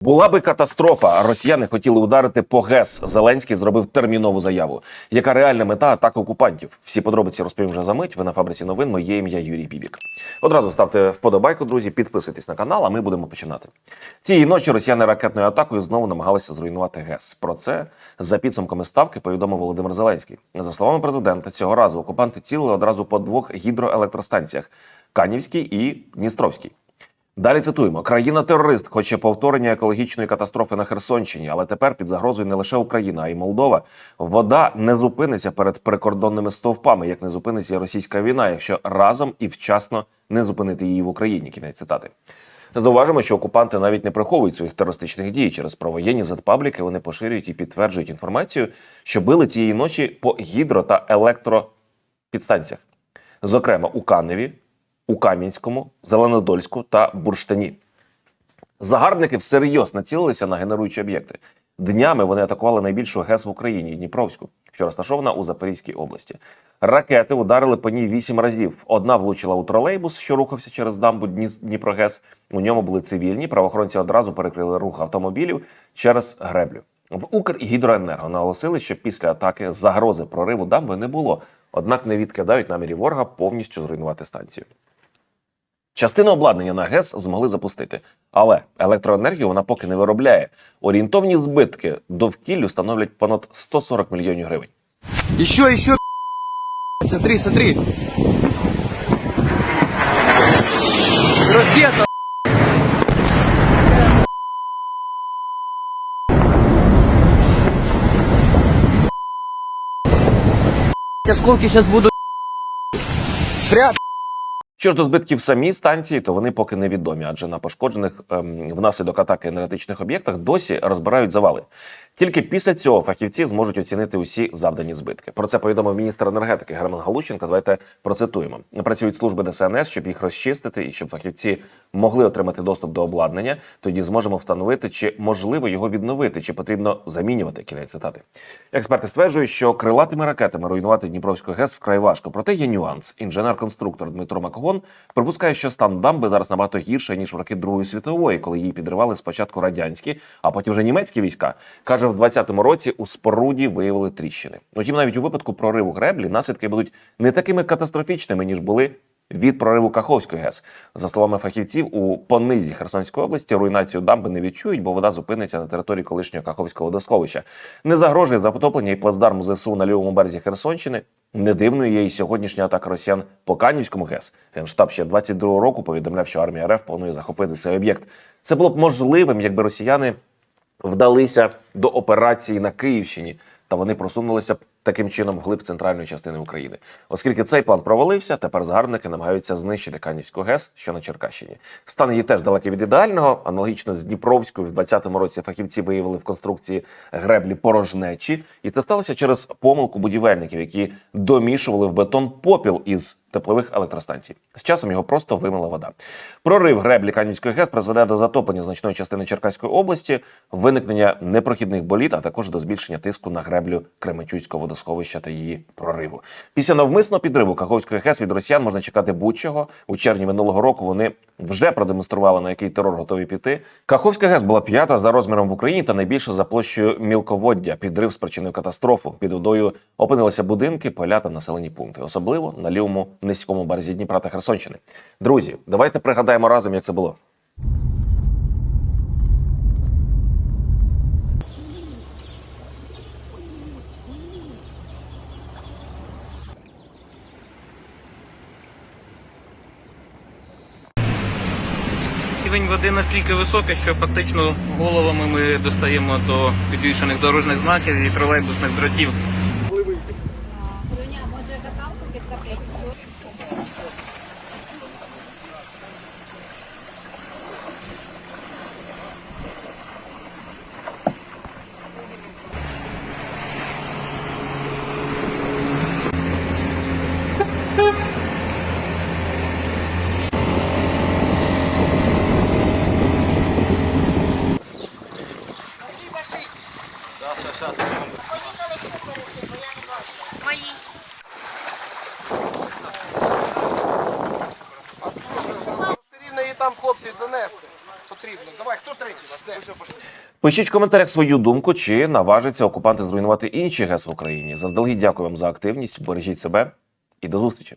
Була би катастрофа. Росіяни хотіли ударити по ГЕС. Зеленський зробив термінову заяву. Яка реальна мета атак окупантів? Всі подробиці розповім вже за мить. Ви на фабриці новин. Моє ім'я Юрій Бібік. Одразу ставте вподобайку, друзі. Підписуйтесь на канал, а ми будемо починати. Цієї ночі росіяни ракетною атакою знову намагалися зруйнувати ГЕС. Про це за підсумками ставки повідомив Володимир Зеленський. За словами президента, цього разу окупанти цілили одразу по двох гідроелектростанціях Канівській і Дністровській. Далі цитуємо: країна-терорист хоче повторення екологічної катастрофи на Херсонщині, але тепер під загрозою не лише Україна, а й Молдова. Вода не зупиниться перед прикордонними стовпами, як не зупиниться російська війна, якщо разом і вчасно не зупинити її в Україні. Кінець цитати. Зауважимо, що окупанти навіть не приховують своїх терористичних дій через провоєнні задпабліки. Вони поширюють і підтверджують інформацію, що били цієї ночі по гідро та електропідстанціях, зокрема у Каневі, у Кам'янському, Зеленодольську та Бурштині. Загарбники всерйоз націлилися на генеруючі об'єкти. Днями вони атакували найбільшу ГЕС в Україні Дніпровську, що розташована у Запорізькій області. Ракети ударили по ній вісім разів. Одна влучила у тролейбус, що рухався через дамбу Дні- Дніпрогес. У ньому були цивільні. Правоохоронці одразу перекрили рух автомобілів через греблю. В Укргідроенерго наголосили, що після атаки загрози прориву дамби не було, однак не відкидають намірі ворога повністю зруйнувати станцію. Частину обладнання на ГЕС змогли запустити, але електроенергію вона поки не виробляє. Орієнтовні збитки довкіллю становлять понад 140 мільйонів гривень. Еще, еще. Смотри, смотри. Ракета. Осколки сейчас буду. Прям. Що ж до збитків самій станції, то вони поки невідомі, адже на пошкоджених ем, внаслідок атаки енергетичних об'єктах досі розбирають завали. Тільки після цього фахівці зможуть оцінити усі завдані збитки. Про це повідомив міністр енергетики Герман Галущенко. Давайте процитуємо. Працюють служби ДСНС, щоб їх розчистити і щоб фахівці могли отримати доступ до обладнання. Тоді зможемо встановити, чи можливо його відновити, чи потрібно замінювати. Кінець цитати. Експерти стверджують, що крилатими ракетами руйнувати Дніпровську ГЕС вкрай важко. Проте є нюанс. Інженер-конструктор Дмитро Макогон припускає, що стан дамби зараз набагато гірше ніж в роки Другої світової, коли її підривали спочатку радянські, а потім вже німецькі війська. каже, в 20-му році у споруді виявили тріщини. Утім, навіть у випадку прориву греблі наслідки будуть не такими катастрофічними ніж були. Від прориву Каховської ГЕС, за словами фахівців, у понизі Херсонської області руйнацію дамби не відчують, бо вода зупиниться на території колишнього Каховського водосховища. Не загрожує затоплення і плацдарм ЗСУ на лівому березі Херсонщини. Не дивною є і сьогоднішня атака росіян по Канівському ГЕС. Генштаб ще 22 року повідомляв, що армія РФ планує захопити цей об'єкт. Це було б можливим, якби росіяни вдалися до операції на Київщині, та вони просунулися б таким чином вглиб центральної частини України. Оскільки цей план провалився, тепер загарбники намагаються знищити Канівську ГЕС, що на Черкащині. Стан її теж далекий від ідеального. Аналогічно з Дніпровською в 2020 році фахівці виявили в конструкції греблі порожнечі, і це сталося через помилку будівельників, які домішували в бетон попіл із теплових електростанцій. З часом його просто вимила вода. Прорив греблі Канівської ГЕС призведе до затоплення значної частини Черкаської області, виникнення непрохідних боліт, а також до збільшення тиску на греблю Кременчуцького водосховища та її прориву. Після навмисного підриву Каховської ГЕС від росіян можна чекати будь-чого. У червні минулого року вони вже продемонстрували на який терор готові піти. Каховська ГЕС була п'ята за розміром в Україні та найбільша за площею мілководдя. Підрив спричинив катастрофу. Під водою опинилися будинки, поля та населені пункти, особливо на лівому низькому березі Дніпра та Херсонщини. Друзі, давайте пригадаємо разом, як це було. Рівень води настільки високий, що фактично головами ми достаємо до підвішених дорожніх знаків і тролейбусних дротів. Саша, ша. Мої великі кукурудзи, бо я не бачу. Мої. Все рівно її там хлопців занести. Потрібно. Давай, хто третій вас? Пишіть в коментарях свою думку, чи наважаться окупанти зруйнувати інші ГЕС в Україні. Заздалегідь дякую вам за активність. Бережіть себе і до зустрічі.